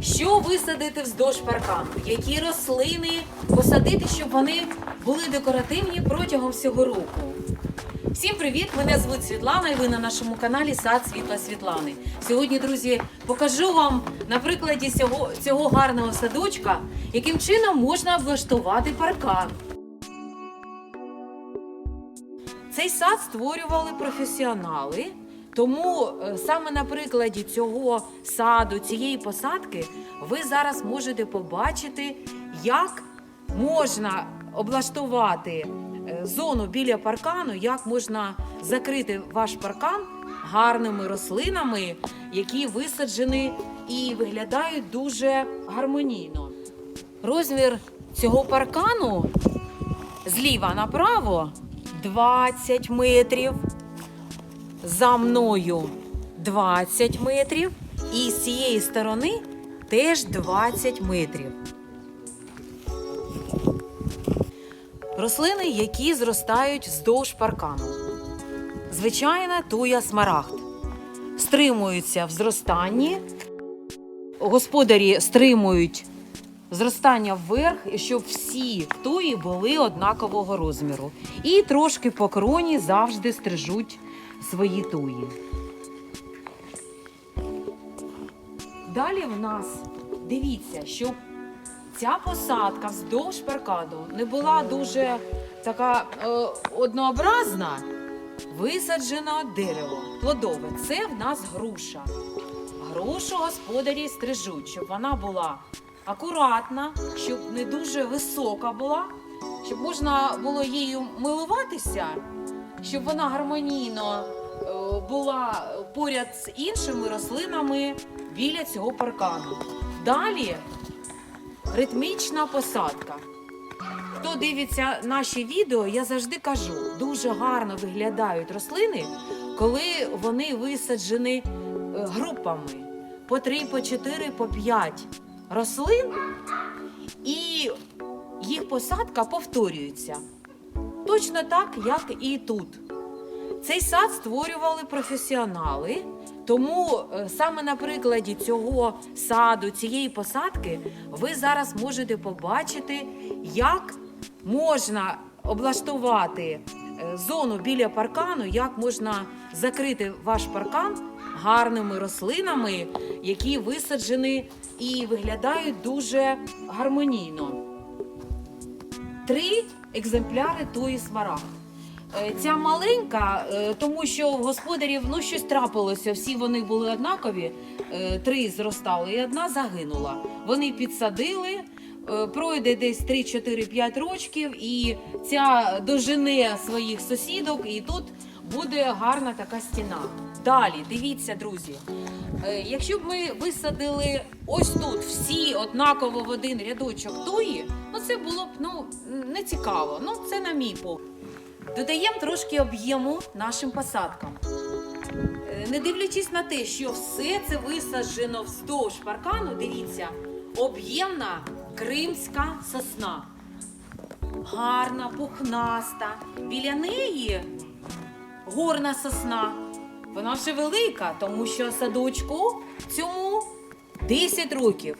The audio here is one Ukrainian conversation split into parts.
Що висадити вздовж паркану? Які рослини посадити, щоб вони були декоративні протягом всього року? Всім привіт! Мене звуть Світлана, і ви на нашому каналі Сад Світла Світлани. Сьогодні, друзі, покажу вам на прикладі цього, цього гарного садочка, яким чином можна облаштувати паркан. Цей сад створювали професіонали, тому е, саме на прикладі цього саду, цієї посадки, ви зараз можете побачити, як можна облаштувати е, зону біля паркану, як можна закрити ваш паркан гарними рослинами, які висаджені і виглядають дуже гармонійно. Розмір цього паркану зліва направо 20 метрів. За мною 20 метрів. І з цієї сторони теж 20 метрів. Рослини, які зростають вздовж паркану. Звичайна туя смарагд. Стримуються в зростанні. Господарі стримують зростання вверх, щоб всі туї були однакового розміру. І трошки по кроні завжди стрижуть свої туї. Далі в нас дивіться, щоб ця посадка вздовж паркаду не була дуже така е, однообразна. Висаджено дерево плодове. Це в нас груша. Грушу господарі стрижуть, щоб вона була акуратна, щоб не дуже висока була, щоб можна було її милуватися, щоб вона гармонійно е, була поряд з іншими рослинами біля цього паркану. Далі ритмічна посадка. Хто дивиться наші відео, я завжди кажу, дуже гарно виглядають рослини, коли вони висаджені е, групами по 3, по 4, по 5 рослин, і їх посадка повторюється. Точно так, як і тут. Цей сад створювали професіонали, тому е, саме на прикладі цього саду, цієї посадки, ви зараз можете побачити, як можна облаштувати е, зону біля паркану, як можна закрити ваш паркан гарними рослинами, які висаджені і виглядають дуже гармонійно. Три екземпляри тої смарагд. Е, Ця маленька, е, тому що в господарів ну щось трапилося. Всі вони були однакові. е, Три зростали, і одна загинула. Вони підсадили. Пройде десь 3-4-5 рочків, і ця дожене своїх сусідок, і тут буде гарна така стіна. Далі, дивіться, друзі. Якщо б ми висадили ось тут всі однаково в один рядочок тої, ну це було б ну не цікаво. Ну це на мій погляд. Додаємо трошки об'єму нашим посадкам. Е, Не дивлячись на те, що все це висаджено вздовж паркану, дивіться, об'ємна кримська сосна. Гарна, пухнаста. Біля неї горна сосна. Вона вже велика, тому що садочку цьому 10 років.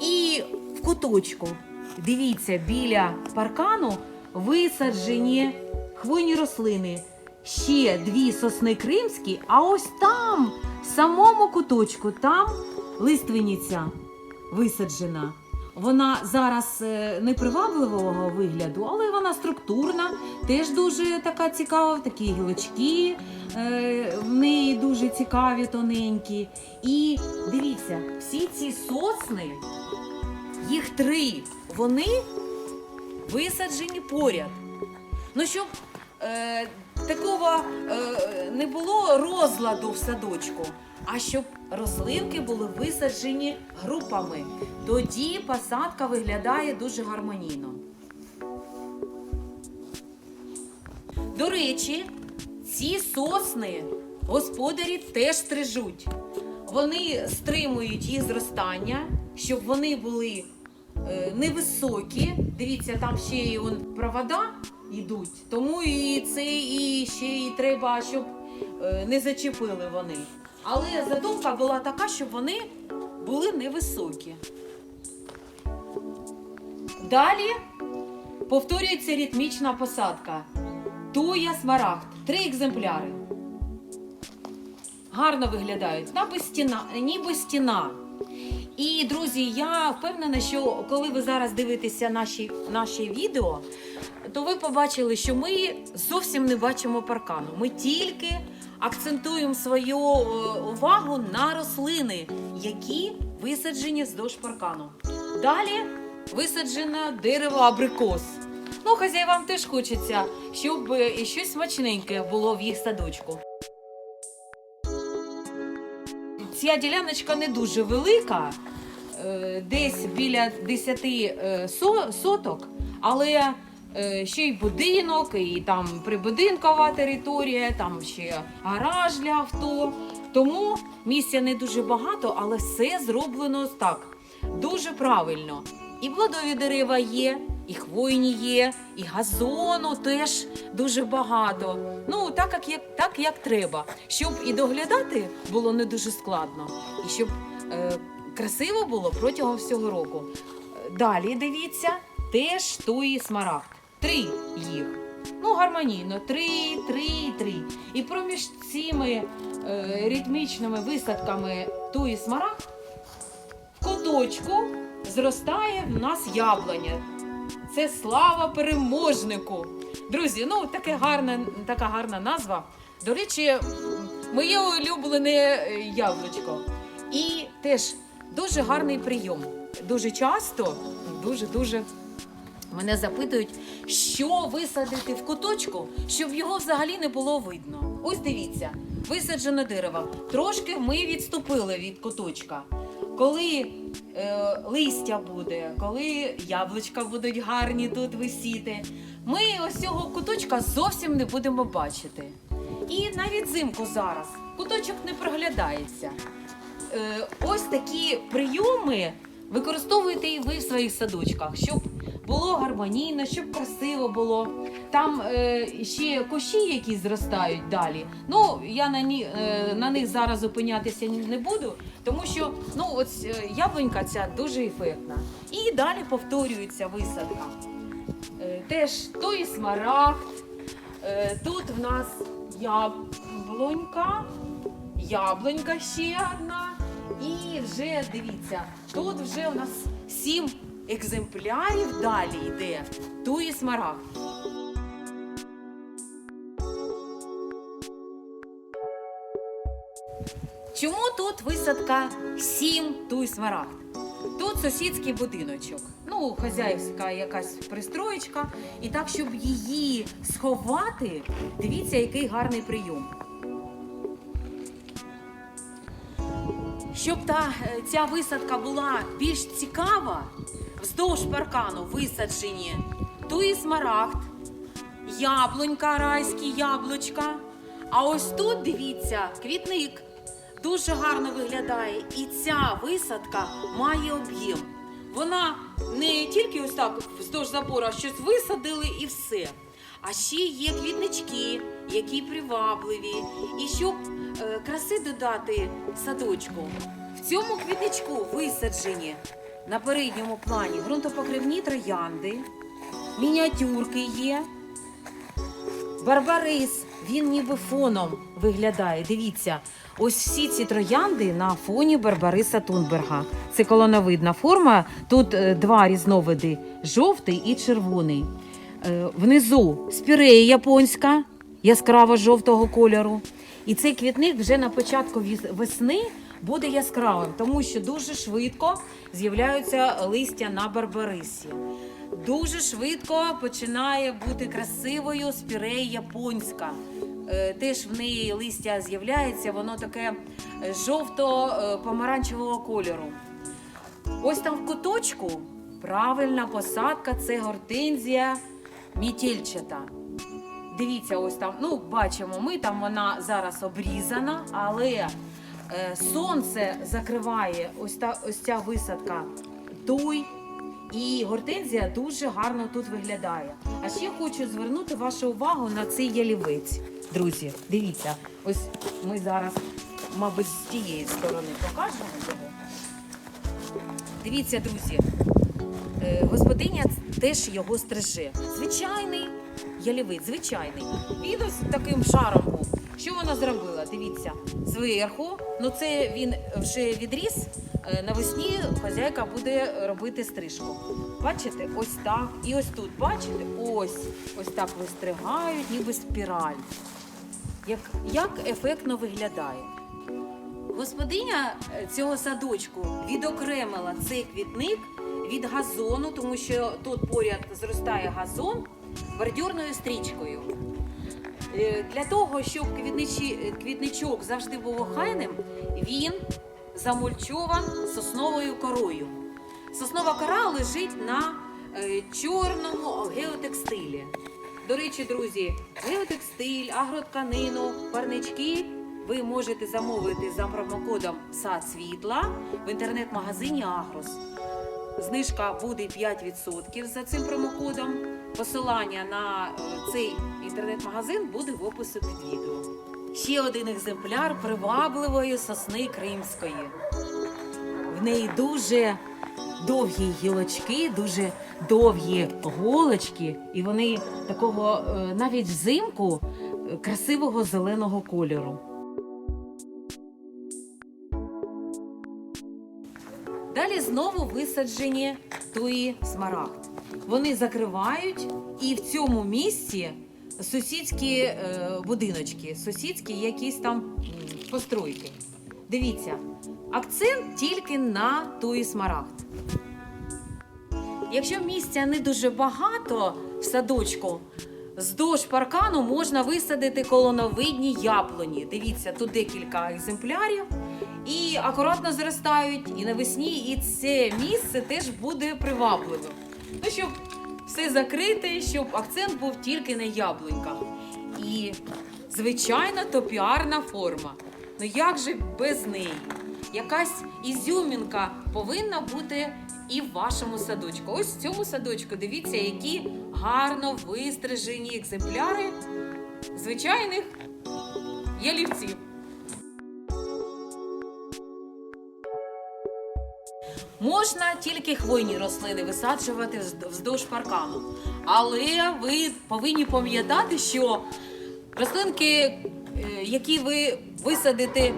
І в куточку, дивіться, біля паркану висаджені хвойні рослини. Ще дві сосни кримські, а ось там, в самому куточку, там лиственниця висаджена. Вона зараз е, непривабливого вигляду, але вона структурна, теж дуже така цікава, такі гілочки е, в неї дуже цікаві, тоненькі. І дивіться, всі ці сосни, їх три, вони висаджені поряд. Ну, щоб е, такого е, не було розладу в садочку, а щоб рослинки були висаджені групами. Тоді посадка виглядає дуже гармонійно. До речі, ці сосни господарі теж стрижуть. Вони стримують їх зростання, щоб вони були невисокі. Дивіться, там ще й он провода йдуть, тому і це і ще й треба, щоб е, не зачепили вони. Але задумка була така, щоб вони були невисокі. Далі повторюється ритмічна посадка. Туя смарагд. Три екземпляри. Гарно виглядають, ніби стіна, ніби стіна. І, друзі, я впевнена, що коли ви зараз дивитеся наші, наші відео, то ви побачили, що ми зовсім не бачимо паркану. Ми тільки акцентуємо свою е, увагу на рослини, які висаджені вздовж паркану. Далі висаджено дерево абрикос. Ну, хазяївам теж хочеться, щоб е, і щось смачненьке було в їх садочку. Ця діляночка не дуже велика, е, десь біля 10 е, соток, але е, ще й будинок, і там прибудинкова територія, там ще гараж для авто. Тому місця не дуже багато, але все зроблено так, дуже правильно. І плодові дерева є, і хвойні є, і газону теж дуже багато. Ну, так як, як, так як треба, щоб і доглядати було не дуже складно, і щоб е, красиво було протягом всього року. Далі дивіться, теж туї смарагд. Три їх. Ну, гармонійно, три, три, три. І проміж цими е, ритмічними висадками туї смарагд в куточку зростає в нас яблуня. Це слава переможнику. Друзі, ну таке гарна, така гарна назва. До речі, моє улюблене е, яблучко. І теж дуже гарний прийом. Дуже часто, дуже дуже мене запитують, що висадити в куточку, щоб його взагалі не було видно. Ось дивіться, висаджено дерево. Трошки ми відступили від куточка. Коли е, листя буде, коли яблучка будуть гарні тут висіти, ми ось цього куточка зовсім не будемо бачити. І навіть взимку зараз куточок не проглядається. Е, ось такі прийоми використовуйте і ви в своїх садочках, щоб було гармонійно, щоб красиво було. Там е, ще кущі, які зростають далі. Ну я на, ні, е, на них зараз зупинятися не буду, тому що ну ось е, яблунька ця дуже ефектна. І далі повторюється висадка. Е, теж той смарагд. Е, тут в нас яблунька, яблунька ще одна. І вже дивіться, тут вже у нас сім екземплярів далі йде. Туї смарагд. Чому тут висадка сім туй смарагд? Тут сусідський будиночок. Ну, хазяївська якась пристроєчка. І так, щоб її сховати, дивіться, який гарний прийом. Щоб та, е, ця висадка була більш цікава, вздовж паркану висаджені туї смарагд, яблунька, райські яблучка. А ось тут, дивіться, квітник дуже гарно виглядає. І ця висадка має об'єм. Вона не тільки ось так вздовж забора щось висадили і все. А ще є квітнички, які привабливі. І щоб е, краси додати садочку, в цьому квітничку висаджені на передньому плані ґрунтопокривні троянди, мініатюрки є. Барбарис, він ніби фоном виглядає. Дивіться, ось всі ці троянди на фоні Барбариса Тунберга. Це колоновидна форма. Тут е, два різновиди: жовтий і червоний. Е, внизу спірея японська, яскраво жовтого кольору. І цей квітник вже на початку весни буде яскравим, тому що дуже швидко з'являються листя на барбарисі. Дуже швидко починає бути красивою спірея японська. Е, Теж в неї листя з'являється, воно таке е, жовто-помаранчевого кольору. Ось там в куточку правильна посадка це гортензія мітільчата. Дивіться, ось там, ну бачимо, ми там вона зараз обрізана, але е, сонце закриває ось та ось ця висадка туй. І гортензія дуже гарно тут виглядає. А ще хочу звернути вашу увагу на цей ялівець. Друзі, дивіться, ось ми зараз, мабуть, з тієї сторони покажемо його. Дивіться, друзі, е, господиня теж його стриже. Звичайний ялівець, звичайний. Він ось таким шаром був. Що вона зробила? Дивіться, зверху, ну це він вже відріс. е, Навесні хазяйка буде робити стрижку. Бачите, ось так. І ось тут, бачите, ось ось так вистригають, ніби спіраль. Як, як ефектно виглядає. Господиня е, цього садочку відокремила цей квітник від газону, тому що тут поряд зростає газон бордюрною стрічкою. Е, Для того, щоб е, квітничок завжди був охайним, він замульчован сосновою корою. Соснова кора лежить на е, чорному геотекстилі. До речі, друзі, геотекстиль, агротканину, парнички ви можете замовити за промокодом Сад світла в інтернет-магазині Агрос. Знижка буде 5% за цим промокодом. Посилання на е, цей інтернет-магазин буде в описі під відео. Ще один екземпляр привабливої сосни кримської. В неї дуже довгі гілочки, дуже довгі голочки, і вони такого е, навіть взимку е, красивого зеленого кольору. Знову висаджені туї смарагд. Вони закривають, і в цьому місці сусідські е, будиночки, сусідські якісь там постройки. Дивіться, акцент тільки на туї смарагд. Якщо місця не дуже багато в садочку, здовж паркану можна висадити колоновидні яблуні. Дивіться, тут декілька екземплярів. І акуратно зростають і навесні, і це місце теж буде привабливим. Ну, щоб все закрити, щоб акцент був тільки на яблуньках. І, звичайно, то піарна форма. Ну як же без неї? Якась ізюмінка повинна бути і в вашому садочку. Ось в цьому садочку дивіться, які гарно вистрижені екземпляри звичайних ялівців. Можна тільки хвойні рослини висаджувати вздовж паркану. Але ви повинні пам'ятати, що рослинки, е, які ви висадите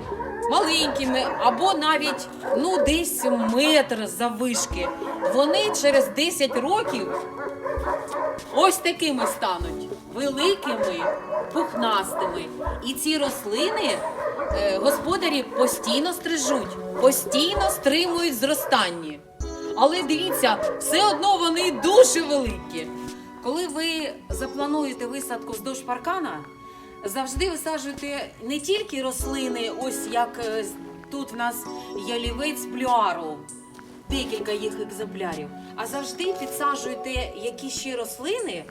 маленькими або навіть ну, десь метр заввишки, вони через 10 років ось такими стануть великими, пухнастими. І ці рослини е, господарі постійно стрижуть, постійно стримують зростання. Але дивіться, все одно вони дуже великі. Коли ви заплануєте висадку вздовж паркана, завжди висаджуйте не тільки рослини, ось як е, тут в нас ялівець плюару, декілька їх екземплярів, а завжди підсаджуйте які ще рослини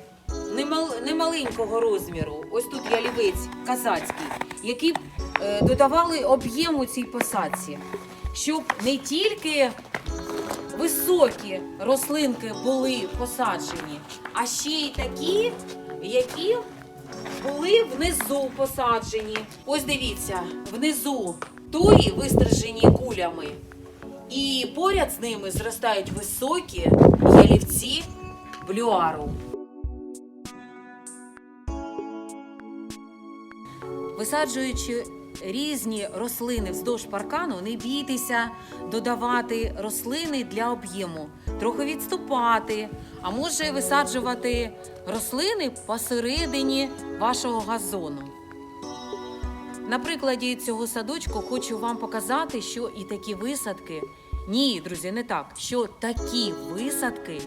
немаленького розміру. Ось тут ялівець казацький, які б е, додавали об'єму цій посадці, щоб не тільки високі рослинки були посаджені, а ще й такі, які були внизу посаджені. Ось дивіться, внизу туї вистрижені кулями, і поряд з ними зростають високі ялівці блюару. Висаджуючи різні рослини вздовж паркану, не бійтеся додавати рослини для об'єму, трохи відступати, а може висаджувати рослини посередині вашого газону. На прикладі цього садочку хочу вам показати, що і такі висадки, ні, друзі, не так, що такі висадки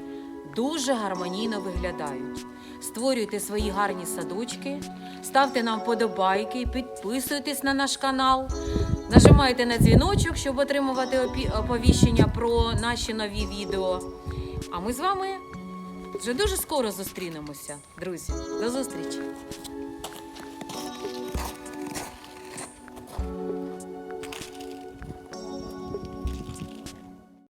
дуже гармонійно виглядають. Створюйте свої гарні садочки, ставте нам вподобайки, підписуйтесь на наш канал, нажимайте на дзвіночок, щоб отримувати оповіщення про наші нові відео. А ми з вами вже дуже скоро зустрінемося, друзі. До зустрічі!